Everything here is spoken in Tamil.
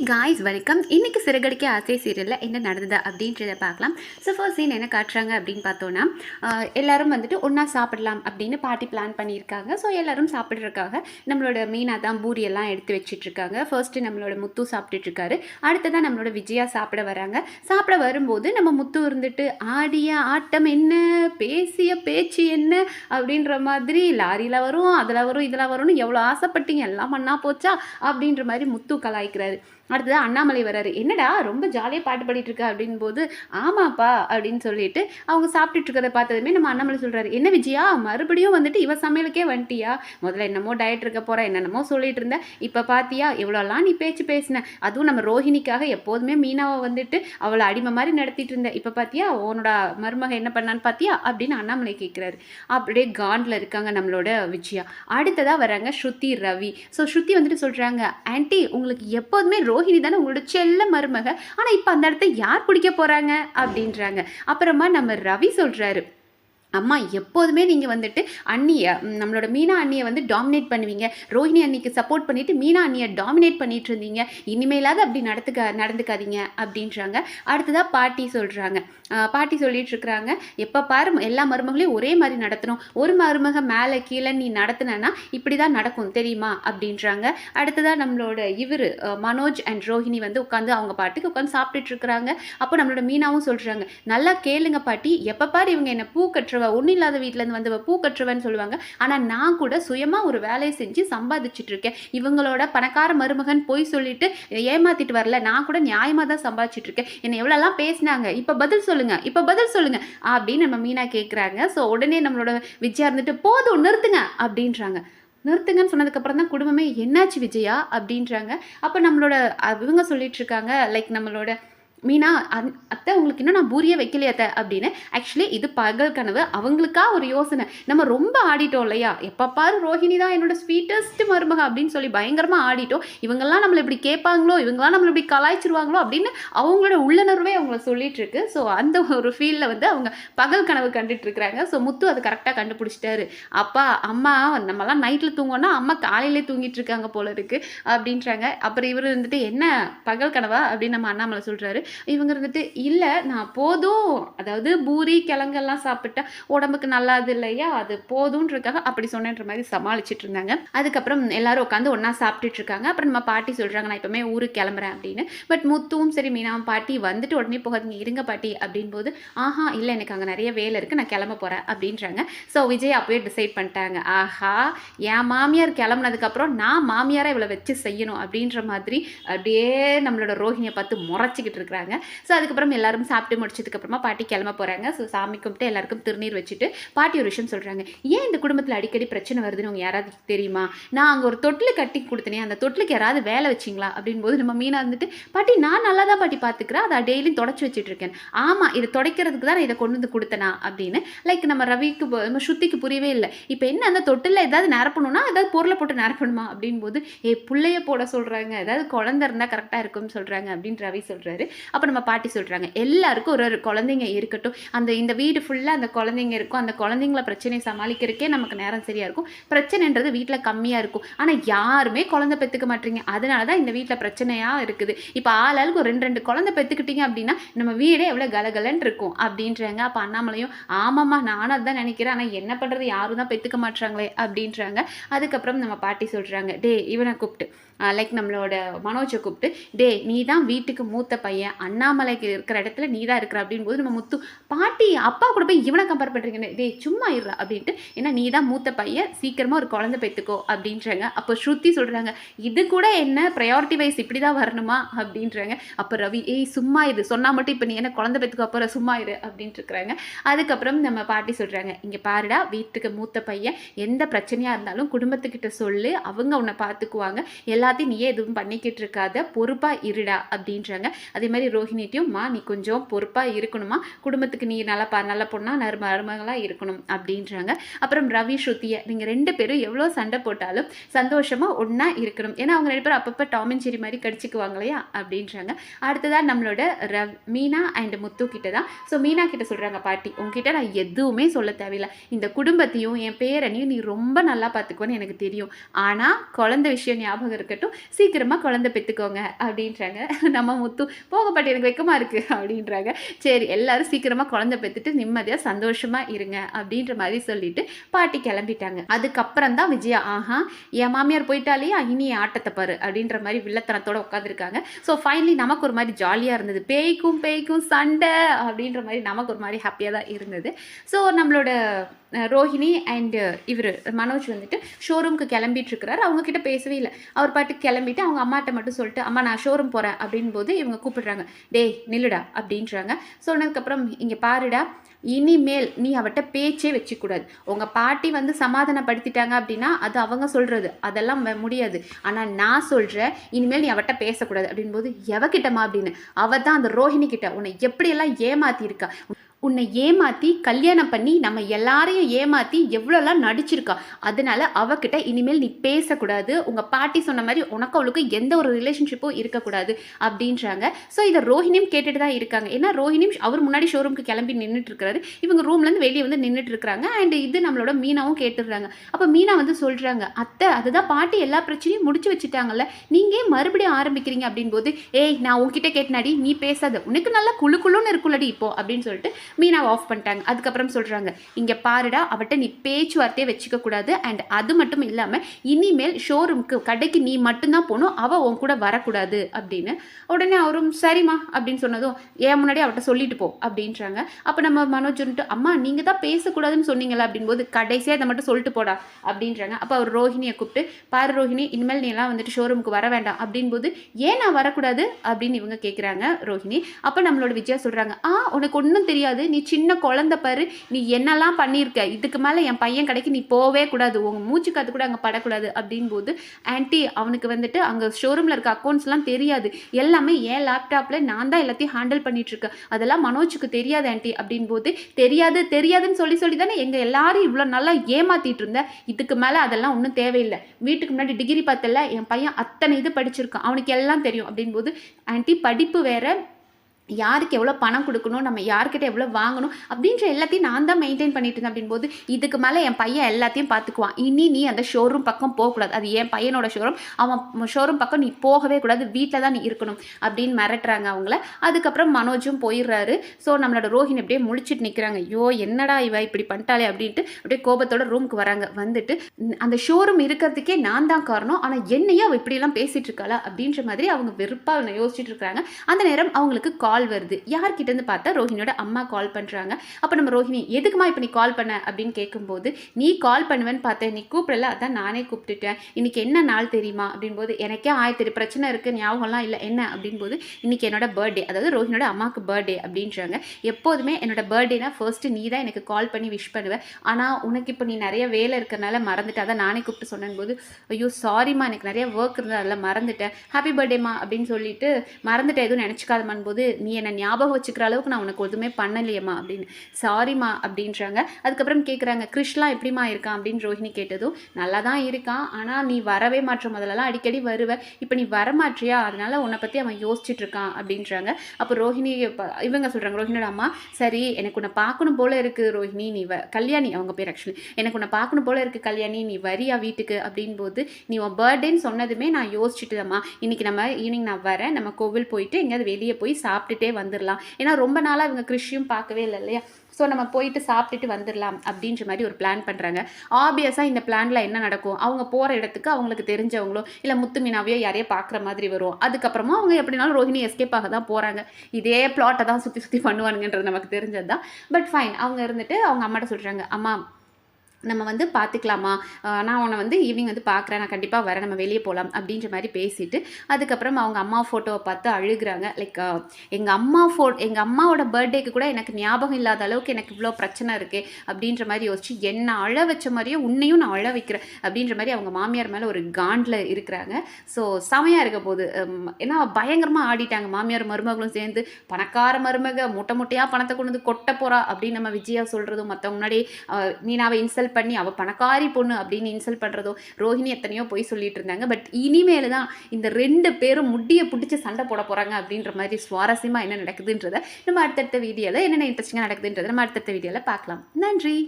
காய்ஸ் வணக்கம் இன்னைக்கு சிறகடிக்க ஆசை சீரியலில் என்ன நடந்தது அப்படின்றத பார்க்கலாம். ஸோ ஃபர்ஸ்ட் சீன் என்ன காட்டுறாங்க அப்படின்னு பார்த்தோன்னா ஆஹ், எல்லாரும் வந்துட்டு ஒன்றா சாப்பிடலாம் அப்படின்னு பாட்டி பிளான் பண்ணியிருக்காங்க. ஸோ எல்லாரும் சாப்பிட்றதுக்காக நம்மளோட மீனா தான் பூரியெல்லாம் எடுத்து வச்சிட்டுருக்காங்க ஃபர்ஸ்ட்டு நம்மளோட முத்து சாப்பிட்டுட்டு இருக்காரு அடுத்ததான் நம்மளோட விஜயா சாப்பிட வராங்க. சாப்பிட வரும்போது நம்ம முத்து இருந்துட்டு ஆடிய ஆட்டம் என்ன? பேசிய பேச்சு என்ன? அப்படின்ற மாதிரி லாரியில் வரும் அதில் வரும் இதில் வரும்னு எவ்வளோ ஆசைப்பட்டீங்க? எல்லாம் பண்ணா போச்சா? அப்படின்ற மாதிரி முத்து கலாய்க்கிறாரு. அடுத்தது அண்ணாமலை வராரு என்னடா ரொம்ப ஜாலியாக பாட்டு பாடிட்டு இருக்க அப்படின் போது ஆமாப்பா அப்படின்னு சொல்லிட்டு அவங்க சாப்பிட்டுட்டு இருக்கிறத பார்த்ததுமே நம்ம அண்ணாமலை சொல்கிறாரு என்ன விஜயா மறுபடியும் வந்துட்டு இவ சமையலுக்கே வந்துட்டியா? முதல்ல என்னமோ டயட் இருக்க போகிறா என்னென்னமோ சொல்லிட்டு இருந்த. இப்போ பார்த்தியா இவ்வளோலாம் நீ பேச்சு பேசின. அதுவும் நம்ம ரோஹிணிக்காக எப்போதுமே மீனாவை வந்துட்டு அவளை அடிமை மாதிரி நடத்திட்டு இருந்த. இப்போ பார்த்தியா உன்னோட மருமக என்ன பண்ணான்னு பார்த்தியா அப்படின்னு அண்ணாமலை கேட்குறாரு அப்படியே காண்டில் இருக்காங்க நம்மளோட விஜயா. அடுத்ததாக வராங்க ஸ்ருதி ரவி. ஸோ ஸ்ருதி வந்துட்டு சொல்கிறாங்க ஆன்ட்டி உங்களுக்கு எப்போதுமே ரோ ரோஹிணி தானே உங்களோட செல்ல மருமக. ஆனால் இப்போ அந்த இடத்த யார் பிடிக்க போகிறாங்க அப்படின்றாங்க. அப்புறமா நம்ம ரவி சொல்கிறாரு அம்மா எப்போதுமே நீங்கள் வந்துட்டு அண்ணியை நம்மளோட மீனா அண்ணியை வந்து டாமினேட் பண்ணுவீங்க. ரோஹிணி அண்ணிக்கு சப்போர்ட் பண்ணிவிட்டு மீனா அண்ணியை டாமினேட் பண்ணிட்டு இருந்தீங்க. இனிமேலாவது அப்படி நடத்துக்க நடந்துக்காதீங்க. அப்படின்றாங்க. அடுத்ததாக பாட்டி சொல்கிறாங்க பாட்டி சொல்லிட்டு இருக்கிறாங்க எப்போ பாரு எல்லா மருமகளையும் ஒரே மாதிரி நடத்தணும். ஒரு மருமக மேலே கீழே நீ நடத்துனேன்னா இப்படி தான் நடக்கும் தெரியுமா? அப்படின்றாங்க. அடுத்ததாக நம்மளோட இவர் மனோஜ் அண்ட் ரோஹிணி வந்து உட்காந்து அவங்க பாட்டுக்கு உட்காந்து சாப்பிட்டுட்டு இருக்கிறாங்க அப்போ நம்மளோட மீனாவும் சொல்கிறாங்க நல்லா கேளுங்க பாட்டி எப்போ பாரு இவங்க என்ன பூ கட்டுறவ ஒன்றும் இல்லாத வீட்டிலேருந்து வந்தவ பூ கட்டுறவன்னு சொல்லுவாங்க. ஆனால் நான் கூட சுயமாக ஒரு வேலையை செஞ்சு சம்பாதிச்சுட்டு இருக்கேன் இவங்களோட பணக்கார மருமகன் போய் சொல்லிட்டு ஏமாத்திட்டு வரல நான் கூட நியாயமாக தான் சம்பாதிச்சுட்டு இருக்கேன் என்னை எவ்வளோலாம் பேசினாங்க. இப்போ பதில் சொல்ல சொல்லுங்க. இப்போ பதில் சொல்லுங்க. அப்படின்னு நம்ம மீனா கேட்குறாங்க ஸோ உடனே நம்மளோட விஜயா இருந்துட்டு போதும் நிறுத்துங்க அப்படின்றாங்க. நிறுத்துங்கன்னு சொன்னதுக்கப்புறம் தான் குடும்பமே என்னாச்சு விஜயா? அப்படின்றாங்க. அப்போ நம்மளோட இவங்க சொல்லிட்டு இருக்காங்க லைக் நம்மளோட மீனா அந் அத்தை உங்களுக்கு இன்னும் நான் பூரியை வைக்கலையே அத்தை அப்படின்னு ஆக்சுவலி இது பகல் கனவு. அவங்களுக்கா ஒரு யோசனை. நம்ம ரொம்ப ஆடிட்டோம் இல்லையா? எப்போ பாரு ரோஹிணி தான் என்னோட ஸ்வீட்டஸ்ட் மருமக அப்படின்னு சொல்லி பயங்கரமாக ஆடிட்டோம். இவங்கெல்லாம் நம்மளை இப்படி கேட்பாங்களோ? இவங்கெல்லாம் நம்மளை இப்படி கலாய்ச்சிருவாங்களோ? அப்படின்னு அவங்களோட உள்ளுணர்வே அவங்கள சொல்லிட்டு இருக்கு. ஸோ அந்த ஒரு ஃபீல்டில் வந்து அவங்க பகல் கனவு கண்டுட்டு இருக்கிறாங்க. ஸோ முத்து அதை கரெக்டாக கண்டுபிடிச்சிட்டாரு. அப்பா அம்மா நம்மலாம் நைட்டில் தூங்கோன்னா அம்மா காலையிலே தூங்கிட்டு இருக்காங்க போல இருக்கு அப்படின்றாங்க. அப்புறம் இவர் வந்துட்டு என்ன பகல் கனவா அப்படின்னு நம்ம அண்ணாமலை சொல்கிறாரு இவங்க இருந்துட்டு இல்லை நான் போதும். அதாவது பூரி கிழங்கெல்லாம் சாப்பிட்டா உடம்புக்கு நல்லாது இல்லையா? அது போதுன்றதுக்காக அப்படி சொன்னேன்ற மாதிரி சமாளிச்சிட்டு இருந்தாங்க. அதுக்கப்புறம் எல்லாரும் உட்காந்து ஒன்றா சாப்பிட்டுட்டு இருக்காங்க. அப்புறம் நம்ம பாட்டி சொல்கிறாங்க நான் இப்போமே ஊருக்கு கிளம்புறேன் அப்படின்னு. பட் முத்துவும் சரி மீனாவும் பாட்டி வந்துட்டு உடனே போகாதீங்க இருங்க பாட்டி அப்படின் போது ஆஹா இல்லை எனக்கு அங்கே நிறைய வேலை இருக்குது நான் கிளம்ப போகிறேன் அப்படின்றாங்க. ஸோ விஜய் அப்போயே டிசைட் பண்ணிட்டாங்க. ஆஹா என் மாமியார் கிளம்புனதுக்கப்புறம் நான் மாமியாரை இவ்வளோ வச்சு செய்யணும் அப்படின்ற மாதிரி அப்படியே நம்மளோட ரோஹிணியை பார்த்து முறைச்சிக்கிட்டு இருக்கிறாங்க. ஸோ அதுக்கப்புறம் எல்லாரும் சாப்பிட்டு முடிச்சதுக்கப்புறமா பாட்டி கிளம்ப போகிறாங்க ஸோ சாமி கும்பிட்டு எல்லாருக்கும் திருநீர் வச்சுட்டு பாட்டி ஒரு விஷயம் சொல்கிறாங்க ஏன் இந்த குடும்பத்தில் அடிக்கடி பிரச்சனை வருதுன்னு உங்க யாராவது தெரியுமா? நான் அங்கே ஒரு தொட்டில் கட்டி கொடுத்தனே அந்த தொட்டிலுக்கு யாராவது வேலை வச்சிங்களா? அப்படின்போது நம்ம மீனாக இருந்துட்டு பாட்டி நான் நல்லா தான் பாட்டி பார்த்துக்கிறேன் அதை டெய்லியும் தொடச்சி வச்சுட்டு இருக்கேன். ஆமாம் இதை தொடக்கிறதுக்கு தான் இதை கொண்டு வந்து கொடுத்தனா? அப்படின்னு. லைக் நம்ம ரவிக்கு நம்ம ஸ்ருதிக்கு புரியவே இல்லை. இப்போ என்ன அந்த தொட்டில் ஏதாவது நிரப்பணும்னா ஏதாவது பொருளை போட்டு நிரப்பணுமா? அப்படின் போது ஏ பிள்ளைய போட சொல்கிறாங்க ஏதாவது குழந்த இருந்தால் கரெக்டாக இருக்கும்னு சொல்கிறாங்க அப்படின்னு ரவி சொல்கிறாரு அப்போ நம்ம பாட்டி சொல்கிறாங்க எல்லாருக்கும் ஒரு ஒரு குழந்தைங்க இருக்கட்டும். அந்த இந்த வீடு ஃபுல்லாக அந்த குழந்தைங்க இருக்கும். அந்த குழந்தைங்கள பிரச்சனையை சமாளிக்கிறதுக்கே நமக்கு நேரம் சரியாக இருக்கும். பிரச்சனைன்றது வீட்டில் கம்மியாக இருக்கும். ஆனால் யாருமே குழந்தை பெற்றுக்க மாட்டீங்க. அதனால தான் இந்த வீட்டில் பிரச்சனையாக இருக்குது. இப்போ ஆளாளுக்கு ஒரு ரெண்டு ரெண்டு குழந்தை பெற்றுக்கிட்டீங்க அப்படின்னா நம்ம வீடே எவ்வளோ கலகலன்னு இருக்கும் அப்படின்றாங்க. அப்போ அண்ணாமலையும் ஆமாம்மா நானும் அதான் நினைக்கிறேன். ஆனால் என்ன பண்ணுறது யாரும் தான் பெற்றுக்க மாட்றாங்களே அப்படின்றாங்க. அதுக்கப்புறம் நம்ம பாட்டி சொல்கிறாங்க டே இவனை கூப்பிட்டு லைக் நம்மளோட மனோஜை கூப்பிட்டு டே நீ தான் வீட்டுக்கு மூத்த பையன். அண்ணாமலைக்கு இருக்கிற இடத்துல நீ தான் இருக்கிற அப்படின் போது நம்ம முத்து பாட்டி அப்பா கூட போய் இவனை கம்பேர் பண்ணுறீங்கன்னு டே சும்மா இருடா அப்படின்ட்டு. ஏன்னா நீ தான் மூத்த பையன் சீக்கிரமாக ஒரு குழந்தை பெற்றுக்கோ அப்படின்றாங்க. அப்போ ஸ்ருதி சொல்கிறாங்க இது கூட என்ன ப்ரையாரிட்டி வைஸ் இப்படி தான் வரணுமா? அப்படின்றாங்க. அப்போ ரவி ஏய் சும்மா இது சொன்னால் மட்டும் இப்போ நீ என்ன குழந்தை பெற்றுக்கோ அப்புறம் சும்மா இரு அப்படின்ட்டு இருக்கிறாங்க அதுக்கப்புறம் நம்ம பாட்டி சொல்கிறாங்க இங்கே பாருடா வீட்டுக்கு மூத்த பையன் எந்த பிரச்சனையாக இருந்தாலும் குடும்பத்துக்கிட்ட சொல்லு அவங்க உன்னை பார்த்துக்குவாங்க எல்லாத்தையும் நீயே எதுவும் பண்ணிக்கிட்டு இருக்காத பொறுப்பாக இருடா அப்படின்றாங்க. அதே மாதிரி ரோஹிணிட்டையும் மா நீ கொஞ்சம் பொறுப்பாக இருக்கணுமா? குடும்பத்துக்கு நீ நல்லா ப நல்ல பொண்ணாக நறு மருமகளாக இருக்கணும் அப்படின்றாங்க. அப்புறம் ரவி ஸ்ருதியை நீங்கள் ரெண்டு பேரும் எவ்வளோ சண்டை போட்டாலும் சந்தோஷமாக ஒன்றா இருக்கணும். ஏன்னா அவங்க ரெண்டு பேரும் அப்பப்போ டாமின் செரி மாதிரி கடிச்சிக்குவாங்க இல்லையா அப்படின்றாங்க. அடுத்ததாக நம்மளோட ரவ் மீனா அண்ட் முத்து கிட்ட தான் ஸோ மீனா கிட்ட சொல்கிறாங்க பாட்டி உங்ககிட்ட நான் எதுவுமே சொல்ல தேவையில்லை. இந்த குடும்பத்தையும் என் பேரனையும் நீ ரொம்ப நல்லா பார்த்துக்குவேன்னு எனக்கு தெரியும். ஆனால் குழந்தை விஷயம் ஞாபகம் இருக்கட்டும். சீக்கிரமாக குழந்தை பெற்றுக்கோங்க அப்படின்றாங்க. நம்ம முத்து போக பட் எனக்கு வெக்கமாக இருக்குது அப்படின்றாங்க. சரி எல்லாரும் சீக்கிரமாக குழந்த பெற்றுட்டு நிம்மதியாக சந்தோஷமாக இருங்க அப்படின்ற மாதிரி சொல்லிட்டு பாட்டி கிளம்பிட்டாங்க. அதுக்கப்புறம் தான் விஜயா ஆஹா என் மாமியார் போயிட்டாலே இனி ஆட்டத்தை பாரு அப்படின்ற மாதிரி வில்லத்தனத்தோட உட்காந்துருக்காங்க ஸோ ஃபைனலி நமக்கு ஒரு மாதிரி ஜாலியாக இருந்தது. பேய்க்கும் பேய்க்கும் சண்டை அப்படின்ற மாதிரி நமக்கு ஒரு மாதிரி ஹாப்பியாக தான் இருந்தது. ஸோ நம்மளோட ரோஹிணி அண்டு இவர் மனோஜ் வந்துட்டு ஷோரூம்க்கு கிளம்பிட்டு இருக்கிறாரு. அவங்க கிட்ட பேசவே இல்லை. அவர் பாட்டுக்கு கிளம்பிட்டு அவங்க அம்மாட்ட மட்டும் சொல்லிட்டு அம்மா நான் ஷோரூம் போகிறேன் அப்படின் போது இவங்க கூப்பிடுறாங்க. டேய் நில்லுடா அப்படின்றாங்க. சொன்னதுக்கப்புறம் இங்கே பாருடா இனிமேல் நீ அவட்ட பேச்சே வச்சுக்கூடாது. உங்கள் பாட்டி வந்து சமாதானப்படுத்திட்டாங்க அப்படின்னா அது அவங்க சொல்கிறது அதெல்லாம் முடியாது. ஆனால் நான் சொல்கிறேன் இனிமேல் நீ அவட்ட பேசக்கூடாது அப்படின்போது எவகிட்டமா அப்படின்னு. அவள் தான் அந்த ரோஹிணி கிட்ட உன்னை எப்படியெல்லாம் ஏமாத்தியிருக்கா? உன்னை ஏமாத்தி கல்யாணம் பண்ணி நம்ம எல்லாரையும் ஏமாத்தி எவ்வளோலாம் நடிச்சிருக்கா. அதனால அவகிட்ட இனிமேல் நீ பேசக்கூடாது. உங்கள் பாட்டி சொன்ன மாதிரி உனக்கு அவளுக்கு எந்த ஒரு ரிலேஷன்ஷிப்பும் இருக்கக்கூடாது அப்படின்றாங்க. ஸோ இதை ரோஹினியும் கேட்டுட்டு தான் இருக்காங்க. ஏன்னா ரோஹினியும் அவர் முன்னாடி ஷோரூம்க்கு கிளம்பி நின்றுட்டு இருக்கிறாரு இவங்க ரூம்லேருந்து வெளியே வந்து நின்றுட்டு இருக்கிறாங்க அண்ட் இது நம்மளோட மீனாவும் கேட்டுடுறாங்க. அப்போ மீனா வந்து சொல்கிறாங்க அத்தை அதுதான் பாட்டி எல்லா பிரச்சனையும் முடிச்சு வச்சுட்டாங்கல்ல. நீங்கள் ஏன் மறுபடியும் ஆரம்பிக்கிறீங்க? அப்படின் போது ஏய் நான் உன்கிட்ட கேட்டனாடி நீ பேசாத. உனக்கு நல்லா குளு குளுன்னு இருக்குல்லடி இப்போ அப்படின்னு சொல்லிட்டு மீனாவை ஆஃப் பண்ணிட்டாங்க. அதுக்கப்புறம் சொல்கிறாங்க இங்கே பாருடா அவட்ட நீ பேச்சுவார்த்தையை வச்சுக்க கூடாது. அண்ட் அது மட்டும் இல்லாமல் இனிமேல் ஷோரூம்க்கு கடைக்கு நீ மட்டும்தான் போகணும். அவள் உன் கூட வரக்கூடாது. அப்படின்னு. உடனே அவரும் சரிம்மா அப்படின்னு சொன்னதும் ஏன் முன்னாடி அவட்ட சொல்லிட்டு போ அப்படின்றாங்க. அப்போ நம்ம மனோஜ் வந்துட்டு அம்மா நீங்கள் தான் பேசக்கூடாதுன்னு சொன்னீங்களா அப்படின்போது கடைசியாக இதை மட்டும் சொல்லிட்டு போடா அப்படின்றாங்க. அப்போ அவர் ரோஹிணியை கூப்பிட்டு பாரு ரோஹிணி இனிமேல் நீ எல்லாம் வந்துட்டு ஷோரூமுக்கு வர வேண்டாம். அப்படின்போது ஏன் நான் வரக்கூடாது? அப்படின்னு இவங்க கேட்குறாங்க ரோஹிணி. அப்போ நம்மளோட விஜயா சொல்கிறாங்க ஆ உனக்கு ஒன்றும் தெரியாது. நீ சின்ன குழந்த பாரு. நீ என்னெல்லாம் பண்ணியிருக்க? இதுக்கு மேலே என் பையன் கடைக்கு நீ போவே கூடாது. உங்கள் மூச்சு காத்து கூட அங்கே படக்கூடாது அப்படின்போது ஆன்ட்டி அவனுக்கு வந்துட்டு அங்கே ஷோரூமில் இருக்க அக்கௌண்ட்ஸ்லாம் தெரியாது. எல்லாமே என் லேப்டாப்பில் நான் தான் எல்லாத்தையும் ஹேண்டில் பண்ணிகிட்ருக்கேன் இருக்கேன் அதெல்லாம் மனோஜுக்கு தெரியாது ஆன்ட்டி அப்படின்போது தெரியாது தெரியாதுன்னு சொல்லி சொல்லி தானே எங்கள் எல்லாரும் இவ்வளோ நல்லா ஏமாத்திட்டு இருந்தேன் இதுக்கு மேலே அதெல்லாம் ஒன்றும் தேவையில்லை. வீட்டுக்கு முன்னாடி டிகிரி பார்த்தல என் பையன் அத்தனை இது படிச்சிருக்கான். அவனுக்கு எல்லாம் தெரியும் அப்படின்போது ஆன்ட்டி படிப்பு வேறு யாருக்கு எவ்வளோ பணம் கொடுக்கணும் நம்ம யார்கிட்ட எவ்வளோ வாங்கணும் அப்படின்ற எல்லாத்தையும் நான் தான் மெயின்டைன் பண்ணிட்டு இருந்தேன். அப்படின்போது இதுக்கு மேலே என் பையன் எல்லாத்தையும் பார்த்துக்குவான். இனி நீ அந்த ஷோரூம் பக்கம் போகக்கூடாது. அது என் பையனோட ஷோரூம் அவன் ஷோரூம் பக்கம் நீ போகவே கூடாது. வீட்டில் தான் நீ இருக்கணும் அப்படின்னு மிரட்டுறாங்க அவங்கள. அதுக்கப்புறம் மனோஜும் போயிடுறாரு. ஸோ நம்மளோட ரோஹின் அப்படியே முழிச்சிட்டு நிற்கிறாங்க ஐயோ என்னடா இவ இப்படி பண்ணிட்டாலே அப்படின்ட்டு அப்படியே கோபத்தோட ரூமுக்கு வராங்க. வந்துட்டு அந்த ஷோரூம் இருக்கிறதுக்கே நான் தான் காரணம். ஆனால் என்னையே அவள் இப்படியெல்லாம் பேசிகிட்டு இருக்காளா அப்படின்ற மாதிரி அவங்க வெறுப்பாக யோசிச்சுட்டு இருக்காங்க. அந்த நேரம் அவங்களுக்கு கால் வருது. யார்கிட்டேருந்து பார்த்தா ரோஹினியோட அம்மா கால் பண்ணுறாங்க அப்போ நம்ம ரோஹினி எதுக்குமா இப்போ நீ கால் பண்ண? அப்படின்னு கேட்கும்போது நீ கால் பண்ணுவேன்னு பார்த்தேன். நீ கூப்பிடல. அதான் நானே கூப்பிட்டுட்டேன். இன்றைக்கி என்ன நாள் தெரியுமா? அப்படின்போது எனக்கே ஆயிரத்தி பிரச்சனை இருக்குது ஞாபகம்லாம் இல்லை. என்ன? அப்படின்போது இன்றைக்கி என்னோட பர்த்டே அதாவது ரோஹினோட அம்மாவுக்கு பர்த்டே அப்படின்றாங்க. எப்போதுமே என்னோட பர்த்டேனா ஃபர்ஸ்ட்டு நீ தான் எனக்கு கால் பண்ணி விஷ் பண்ணுவேன் ஆனால் உனக்கு இப்போ நீ நிறைய வேலை இருக்கிறனால மறந்துட்டு. அதான் நானே கூப்பிட்டு சொன்னேன் போது ஐயோ சாரிம்மா எனக்கு நிறைய ஒர்க் இருந்தது அதில் மறந்துட்டேன் ஹாப்பி பர்த்டேம்மா அப்படின்னு சொல்லிட்டு மறந்துட்டேன் எதுவும் நினச்சிக்காதமான் போது நீ நீ என்னை ஞாபகம் வச்சுக்கிற அளவுக்கு நான் உனக்கு எதுவுமே பண்ணலையம்மா அப்படின்னு. சாரிம்மா அப்படின்றாங்க. அதுக்கப்புறம் கேட்குறாங்க கிருஷ்லாம் எப்படிம்மா இருக்கான் அப்படின்னு ரோஹிணி கேட்டதும் நல்லா தான் இருக்கான் ஆனால் நீ வரவே மாற்ற முதல்லலாம் அடிக்கடி வருவ. இப்போ நீ வரமாற்றியா அதனால உன்னை பற்றி அவன் யோசிச்சுட்டு இருக்கான் அப்படின்றாங்க. அப்போ ரோஹிணி இவங்க சொல்கிறாங்க ரோஹிணியோட அம்மா சரி எனக்கு உன்னை பார்க்கணும் போல இருக்குது ரோஹிணி. நீ வ கல்யாணி. அவங்க பேர் ஆக்சுவலி எனக்கு உன்னை பார்க்கணும் போல இருக்குது கல்யாணி. நீ வரியா வீட்டுக்கு? அப்படின் போது நீ உன் பர்த்டேன்னு சொன்னதுமே நான் யோசிச்சுட்டுதம்மா இன்றைக்கி நம்ம ஈவினிங் நான் வரேன். நம்ம கோவில் போயிட்டு எங்கேயாவது வெளியே போய் சாப்பிட்டு சாப்பிட்டுட்டே வந்துடலாம் ஏன்னா ரொம்ப நாளாக இவங்க கிருஷியும் பார்க்கவே இல்லை இல்லையா? ஸோ நம்ம போயிட்டு சாப்பிட்டுட்டு வந்துடலாம் அப்படின்ற மாதிரி ஒரு பிளான் பண்ணுறாங்க ஆப்வியஸாக இந்த பிளானில் என்ன நடக்கும்? அவங்க போகிற இடத்துக்கு அவங்களுக்கு தெரிஞ்சவங்களோ இல்லை முத்து மீனாவையோ யாரையோ பார்க்குற மாதிரி வரும். அதுக்கப்புறமா அவங்க எப்படினாலும் ரோஹிணி எஸ்கேப் ஆக தான் போகிறாங்க இதே பிளாட்டை தான் சுற்றி சுற்றி பண்ணுவானுங்கன்றது நமக்கு தெரிஞ்சது தான் பட் ஃபைன் அவங்க இருந்துட்டு அவங்க அம்மாட்ட சொல்கிறாங்க அம்மா நம்ம வந்து பார்த்துக்கலாமா நான் உன்னை வந்து ஈவினிங் வந்து பார்க்குறேன் நான் கண்டிப்பாக வரேன். நம்ம வெளியே போகலாம் அப்படின்ற மாதிரி பேசிட்டு அதுக்கப்புறம் அவங்க அம்மா ஃபோட்டோவை பார்த்து அழுகுறாங்க. லைக் எங்கள் அம்மா ஃபோ எங்கள் அம்மாவோட பர்த்டேக்கு கூட எனக்கு ஞாபகம் இல்லாத அளவுக்கு எனக்கு இவ்வளோ பிரச்சனை இருக்குது அப்படின்ற மாதிரி யோசிச்சு என்னை அழ வச்ச மாதிரியே உன்னையும் நான் அழ வைக்கிறேன் அப்படின்ற மாதிரி அவங்க மாமியார் மேலே ஒரு காண்டில் இருக்கிறாங்க. ஸோ செமையாக இருக்க போது ஏன்னா பயங்கரமாக ஆடிட்டாங்க. மாமியார் மருமகளும் சேர்ந்து பணக்கார மருமக மூட்டை மூட்டையாக பணத்தை கொண்டு வந்து கொட்ட போகிறா அப்படின்னு நம்ம விஜயா சொல்கிறதும் மற்றவங்க முன்னாடி அஹ், இன்சல்ட் இன்சல்ட் பண்ணி அவள் பணக்காரி பொண்ணு அப்படின்னு இன்சல்ட் பண்ணுறதோ ரோஹிணி எத்தனையோ போய் சொல்லிட்டு இருந்தாங்க. பட் இனிமேல் தான் இந்த ரெண்டு பேரும் முடியை பிடிச்சி சண்டை போட போகிறாங்க அப்படின்ற மாதிரி சுவாரஸ்யமாக என்ன நடக்குதுன்றதை நம்ம அடுத்தடுத்த வீடியோவில் என்னென்ன இன்ட்ரெஸ்டிங்காக நடக்குதுன்றதை நம்ம அடுத்தடுத்த வீடியோவில் பார்க்கலாம். நன்றி.